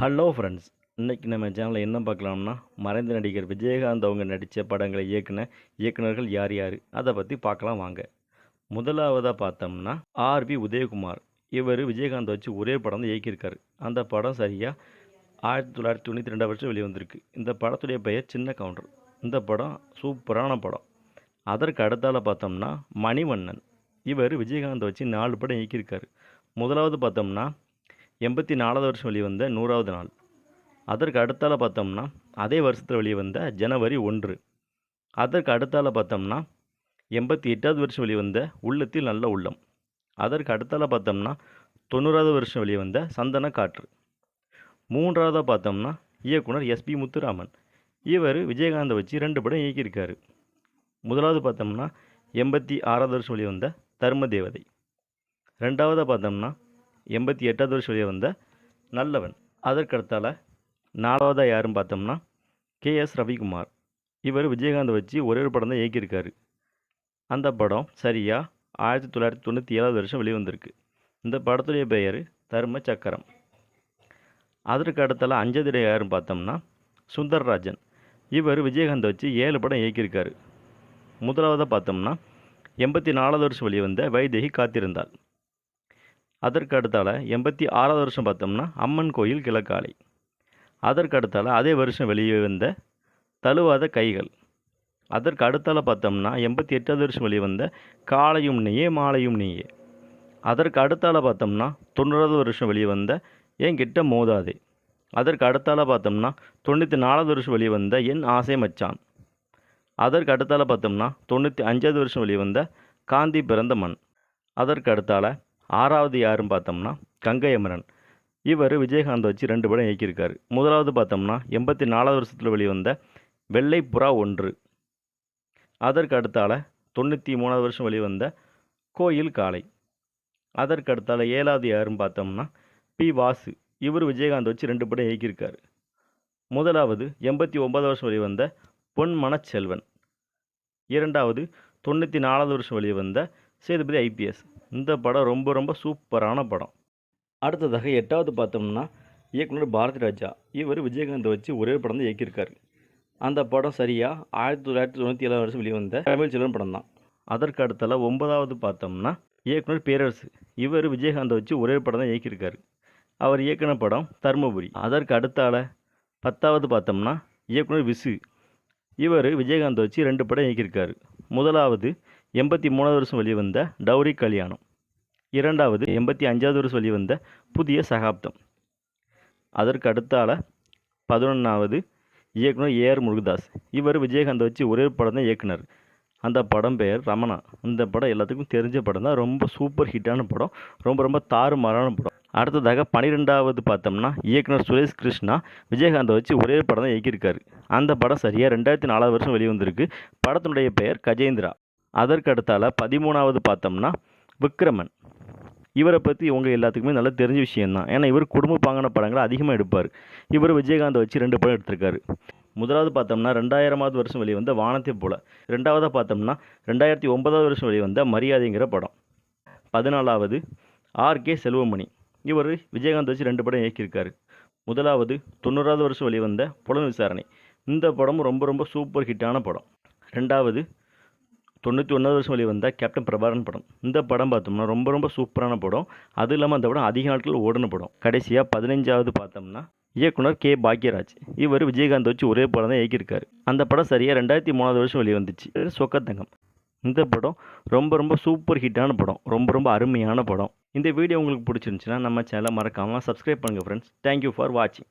Hello friends இன்றைக்கி நம்ம சேனலில் என்ன பார்க்கலாம்னா மறைந்த நடிகர் விஜயகாந்த் அவங்க நடித்த படங்களை இயக்குன இயக்குனர்கள் யார் யார்? அதை பற்றி பார்க்கலாம் வாங்க. முதலாவதாக பார்த்தோம்னா ஆர்வி உதயகுமார். இவர் விஜயகாந்த் வச்சு ஒரே படம் தான் இயக்கியிருக்காரு. அந்த படம் சரியாக ஆயிரத்தி தொள்ளாயிரத்தி தொண்ணூற்றி ரெண்டாம் வருஷம் வெளிவந்திருக்கு. இந்த படத்துடைய பெயர் சின்ன கவுண்டர். இந்த படம் சூப்பரான படம். அதற்கு அடுத்தால் பார்த்தோம்னா மணிவண்ணன். இவர் விஜயகாந்த் வச்சு நாலு படம் இயக்கியிருக்காரு. முதலாவது பார்த்தோம்னா எண்பத்தி நாலாவது வருஷம் வெளிவந்த நூறாவது நாள். அதற்கு அடுத்தால் பார்த்தோம்னா அதே வருஷத்தில் வெளிவந்த ஜனவரி ஒன்று. அதற்கு அடுத்தால் பார்த்தோம்னா எண்பத்தி எட்டாவது வருஷம் வெளிவந்த உள்ளத்தில் நல்ல உள்ளம். அதற்கு அடுத்தால் பார்த்தோம்னா தொண்ணூறாவது வருஷம் வெளிவந்த சந்தன காற்று. மூன்றாவதாக பார்த்தோம்னா இயக்குனர் எஸ்பி முத்துராமன். இவர் விஜயகாந்தை வச்சு ரெண்டு படம் இயக்கியிருக்காரு. முதலாவது பார்த்தோம்னா எண்பத்தி ஆறாவது வருஷம் வெளிவந்த தர்ம தேவதை. ரெண்டாவதாக பார்த்தோம்னா எண்பத்தி எட்டாவது வருஷம் வெளிவந்த நல்லவன். அதற்கடுத்தால் நாலாவதாக யாருன்னு பார்த்தோம்னா கே எஸ் ரவிக்குமார். இவர் விஜயகாந்த் வச்சு ஒரே ஒரு படம் தான் இயக்கியிருக்காரு. அந்த படம் சரியாக ஆயிரத்தி தொள்ளாயிரத்தி தொண்ணூற்றி ஏழாவது வருஷம் வெளிவந்திருக்கு இந்த படத்துடைய பெயர் தர்ம சக்கரம். அதற்கு அடுத்தால அஞ்சதிட யாருன்னு பார்த்தோம்னா சுந்தர்ராஜன். இவர் விஜயகாந்தை வச்சு ஏழு படம் இயக்கியிருக்காரு. முதலாவதாக பார்த்தோம்னா எண்பத்தி நாலாவது வருஷம் வெளிவந்த வைதேகி காத்திருந்தாள். அதற்கு அடுத்தால் எண்பத்தி ஆறாவது வருஷம் பார்த்தோம்னா அம்மன் கோயில் கிழக்காலை. அதற்கு அடுத்தால் அதே வருஷம் வெளியே வந்த தழுவாத கைகள். அதற்கு அடுத்தால் பார்த்தோம்னா எண்பத்தி எட்டாவது வருஷம் வெளிவந்த காலையும் நீயே மாலையும் நீயே. அதற்கு அடுத்தால் பார்த்தோம்னா தொண்ணூறாவது வருஷம் வெளிவந்த என் கிட்ட மோதாதே. அதற்கு அடுத்தால் பார்த்தோம்னா தொண்ணூற்றி நாலாவது வருஷம் வெளியே வந்த என் ஆசை மச்சான். அதற்கு அடுத்தால் பார்த்தோம்னா தொண்ணூற்றி அஞ்சாவது வருஷம் வெளிவந்த காந்தி பிறந்த மண். அதற்கு அடுத்தால் ஆறாவது யாருன்னு பார்த்தோம்னா கங்கை அமரன் இவர் விஜயகாந்த் வச்சு ரெண்டு படம் இயக்கியிருக்காரு. முதலாவது பார்த்தோம்னா எண்பத்தி நாலாவது வருஷத்தில் வெளிவந்த வெள்ளை புறா ஒன்று. அதற்கு அடுத்தால் தொண்ணூற்றி மூணாவது வருஷம் வெளிவந்த கோயில் காளை. அதற்கு அடுத்தால் ஏழாவது யாருன்னு பார்த்தோம்னா பி. வாசு. இவர் விஜயகாந்த் வச்சு ரெண்டு படம் இயக்கியிருக்காரு. முதலாவது எண்பத்தி ஒன்பது வருஷம் வெளிவந்த பொன் மனச்செல்வன். இரண்டாவது தொண்ணூற்றி நாலாவது வருஷம் வெளிவந்த சேதுபதி ஐபிஎஸ். இந்த படம் ரொம்ப ரொம்ப சூப்பரான படம். அடுத்ததாக எட்டாவது பார்த்தோம்னா இயக்குனர் பாரதி ராஜா. இவர் விஜயகாந்த் வச்சு ஒரே படம் தான் இயக்கியிருக்காரு. அந்த படம் சரியாக ஆயிரத்தி தொள்ளாயிரத்தி தொண்ணூற்றி ஏழாவது வருஷம் வெளிவந்த தமிழ் செல்வன் படம் தான் அதற்கு அடுத்தால ஒன்பதாவது பார்த்தோம்னா இயக்குனர் பேரரசு. இவர் விஜயகாந்தை வச்சு ஒரே படம் தான் இயக்கியிருக்காரு. அவர் இயக்குன படம் தர்மபுரி. அதற்கு அடுத்தால பத்தாவது பார்த்தோம்னா இயக்குனர் விசு. இவர் விஜயகாந்த் வச்சு ரெண்டு படம் இயக்கியிருக்காரு. முதலாவது எண்பத்தி மூணாவது வருஷம் வெளிவந்த டௌரி கல்யாணம். இரண்டாவது எண்பத்தி அஞ்சாவது வருஷம் வெளிவந்த புதிய சகாப்தம். அதற்கு அடுத்தால பதினொன்றாவது இயக்குனர் ஏஆர் முருகதாஸ். இவர் விஜயகாந்த் வச்சு ஒரே படம் தான் இயக்குனர். அந்த படம் பெயர் ரமணா. இந்த படம் எல்லாத்துக்கும் தெரிஞ்ச படம் தான். ரொம்ப சூப்பர் ஹிட்டான படம். ரொம்ப ரொம்ப தாறுமாறான படம். அடுத்ததாக பன்னிரெண்டாவது பார்த்தோம்னா இயக்குனர் சுரேஷ் கிருஷ்ணா விஜயகாந்தை வச்சு ஒரே படம் தான் இயக்கியிருக்காரு. அந்த படம் சரியாக ரெண்டாயிரத்தி நாலாவது வருஷம் வெளிவந்திருக்கு. படத்தினுடைய பெயர் கஜேந்திரா. அதற்கு அடுத்தால் பதிமூணாவது பார்த்தோம்னா விக்ரமன். இவரை பற்றி இவங்க எல்லாத்துக்குமே நல்லா தெரிஞ்ச விஷயந்தான் ஏன்னா இவர் குடும்ப பாங்கான படங்களை அதிகமாக எடுப்பார். இவர் விஜயகாந்தை வச்சு ரெண்டு படம் எடுத்திருக்காரு. முதலாவது பார்த்தோம்னா ரெண்டாயிரமாவது வருஷம் வெளிவந்த வானத்தை போல. ரெண்டாவதாக பார்த்தோம்னா ரெண்டாயிரத்தி ஒன்பதாவது வருஷம் வெளிவந்த மரியாதைங்கிற படம். பதினாலாவது ஆர்கே செல்வமணி. இவர் விஜயகாந்த் வச்சு ரெண்டு படம் இயக்கியிருக்காரு. முதலாவது தொண்ணூறாவது வருஷம் வெளிவந்த புலன் விசாரணை. இந்த படமும் ரொம்ப ரொம்ப சூப்பர் ஹிட்டான படம். ரெண்டாவது தொண்ணூற்றி ஒன்றாவது வருஷம் வெளிவந்த கேப்டன் பிரபாரன் படம். இந்த படம் பார்த்தோம்னா ரொம்ப ரொம்ப சூப்பரான படம். அது இல்லாமல் அந்த படம் அதிக நாட்கள் ஓடின படம். கடைசியாக பதினஞ்சாவது பார்த்தோம்னா இயக்குனர் கே. பாக்யராஜ். இவர் விஜயகாந்த் வச்சு ஒரே படம் தான் இயக்கியிருக்காரு. அந்த படம் சரியாக ரெண்டாயிரத்தி மூணாவது வருஷம் வெளிவந்துச்சு. சொக்கத்தங்கம் இந்த படம் ரொம்ப ரொம்ப சூப்பர் ஹிட்டான படம். ரொம்ப ரொம்ப அருமையான படம். இந்த வீடியோ உங்களுக்கு பிடிச்சிருந்துச்சுன்னா நம்ம சேனலை மறக்காமல் சப்ஸ்கிரைப் பண்ணுங்கள் ஃப்ரெண்ட்ஸ் தேங்க்யூ ஃபார் வாட்சிங்